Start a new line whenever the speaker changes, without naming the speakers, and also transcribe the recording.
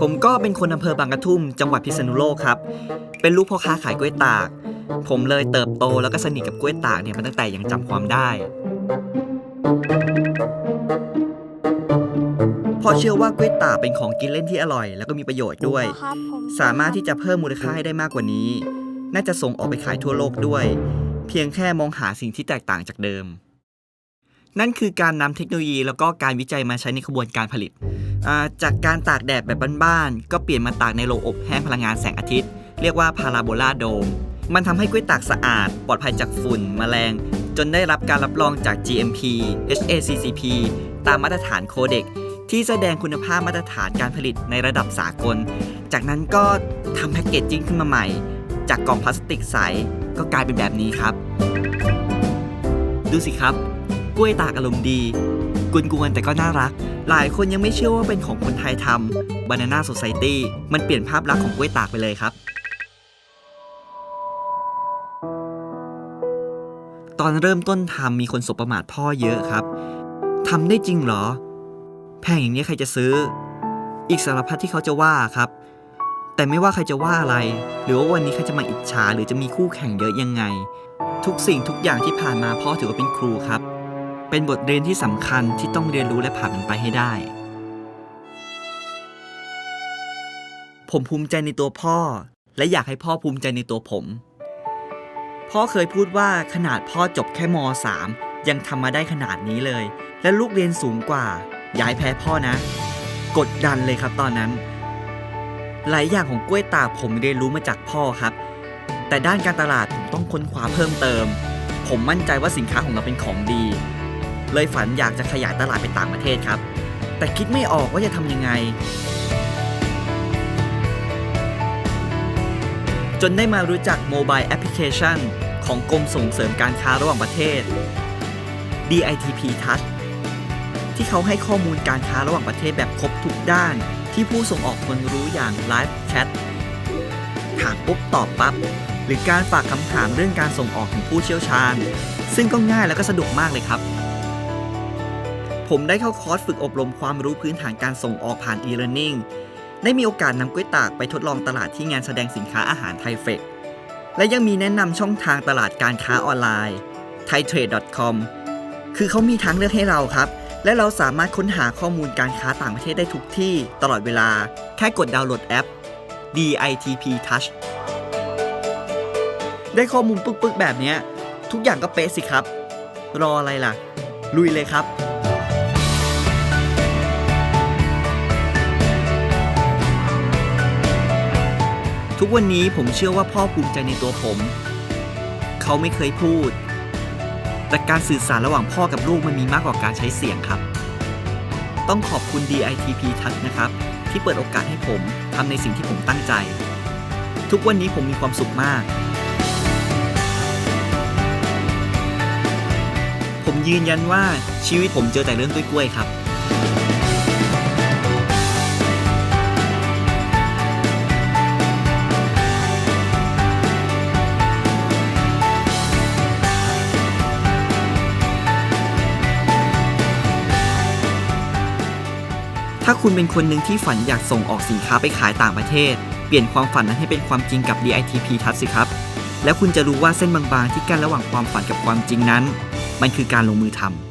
ผมก็เป็นคนอำเภอบางกระทุ่ม จังหวัดพิษณุโลกครับ เป็นลูกพ่อค้าขายกล้วยตาก ผมเลยเติบโตแล้วก็สนิทกับกล้วยตากเนี่ยมาตั้งแต่ยังจำความได้พอเชื่อว่ากล้วยตากเป็นของกินเล่นที่อร่อย แล้วก็มีประโยชน์ด้วย สามารถที่จะเพิ่มมูลค่าให้ได้มากกว่านี้ น่าจะส่งออกไปขายทั่วโลกด้วย เพียงแค่มองหาสิ่งที่แตกต่างจากเดิม นั่นคือการนำเทคโนโลยีแล้วก็การวิจัยมาใช้ในขบวนการผลิต จากการตากแดดแบบบ้านๆ ก็เปลี่ยนมาตากในโรงอบแห้งพลังงานแสงอาทิตย์ เรียกว่าพาราโบลาโดม มันทำให้กล้วยตากสะอาด ปลอดภัยจากฝุ่นแมลง จนได้รับการรับรองจาก GMP HACCP ตามมาตรฐานโคเด็กที่แสดงคุณภาพมาตรฐานการผลิตในระดับสากล จากนั้นก็ทำแพ็กเกจจิ้งขึ้นมาใหม่ จากกล่องพลาสติกใสก็กลายเป็นแบบนี้ครับ ดูสิครับ กล้วยตากอารมณ์ดีกวนแต่ก็น่ารัก หลายคนยังไม่เชื่อว่าเป็นของคนไทยทำ Banana Society มันเปลี่ยนภาพลักษณ์ของกล้วยตากไปเลยครับ ตอนเริ่มต้นทำมีคนสบประมาทพ่อเยอะครับทำได้จริงเหรอ แพงอย่างนี้ใครจะซื้อ อีกสารพัดที่เขาจะว่าครับ แต่ไม่ว่าใครจะว่าอะไร หรือว่าวันนี้ใครจะมาอิจฉาหรือจะมีคู่แข่งเยอะยังไง ทุกสิ่งทุกอย่างที่ผ่านมาพ่อถือว่าเป็นครูครับ เป็นบทเรียนที่สำคัญที่ต้องเรียนรู้และผ่านมันไปให้ได้ ผมภูมิใจในตัวพ่อ และอยากให้พ่อภูมิใจในตัวผม พ่อเคยพูดว่าขนาดพ่อจบแค่ม .3 ยังทำมาได้ขนาดนี้เลย และลูกเรียนสูงกว่าย้ายแพ้พ่อนะ กดดันเลยครับตอนนั้น หลายอย่างของกล้วยตาผมเรียนรู้มาจากพ่อครับ แต่ด้านการตลาดผมต้องค้นคว้าเพิ่มเติม ผมมั่นใจว่าสินค้าของเราเป็นของดี เลยฝันอยากจะขยายตลาดไปต่างประเทศครับ แต่คิดไม่ออกว่าจะทำยังไง จนได้มารู้จักโมบายแอปพลิเคชันของกรมส่งเสริมการค้าระหว่างประเทศ DITP Touch ที่เขาให้ข้อมูลการค้าระหว่างประเทศแบบครบทุกด้าน ที่ผู้ส่งออกควรรู้อย่าง Live Chat ถามปุ๊บตอบปั๊บหรือการฝากคำถามเรื่องการส่งออกถึงผู้เชี่ยวชาญ ซึ่งก็ง่ายแล้วก็สะดวกมากเลยครับ ผมได้เข้าคอร์สฝึกอบรมความรู้พื้นฐานการส่งออกผ่าน e-learning ได้มีโอกาสนำกล้วยตากไปทดลองตลาดที่งานแสดงสินค้าอาหารไทยเฟกและยังมีแนะนำช่องทางตลาดการค้าออนไลน์ thaitrade.com คือเขามีทางเลือกให้เราครับ และเราสามารถค้นหาข้อมูลการค้าต่างประเทศได้ทุกที่ตลอดเวลา แค่กดดาวน์โหลดแอป DITP Touch ได้ข้อมูลปึ๊กๆ แบบนี้ ทุกอย่างก็เป๊ะสิครับ รออะไรล่ะ ลุยเลยครับ กวันนี้ผมเชื่อว่าพ่อภูมิใจในตัวผม เขาไม่เคยพูด แต่การสื่อสารระหว่างพ่อกับลูกมันมีมากกว่าการใช้เสียงครับ ต้องขอบคุณ DITP Touch นะครับ ที่เปิดโอกาสให้ผมทำในสิ่งที่ผมตั้งใจ ทุกวันนี้ผมมีความสุขมาก ผมยืนยันว่าชีวิตผมเจอแต่เรื่องกล้วยๆครับ ถ้าคุณเป็นคนหนึ่งที่ฝันอยากส่งออกสินค้าไปขายต่างประเทศ เปลี่ยนความฝันนั้นให้เป็นความจริงกับ DITP ทัศสิครับ แล้วคุณจะรู้ว่าเส้นบางๆที่กั้นระหว่างความฝันกับความจริงนั้น มันคือการลงมือทำ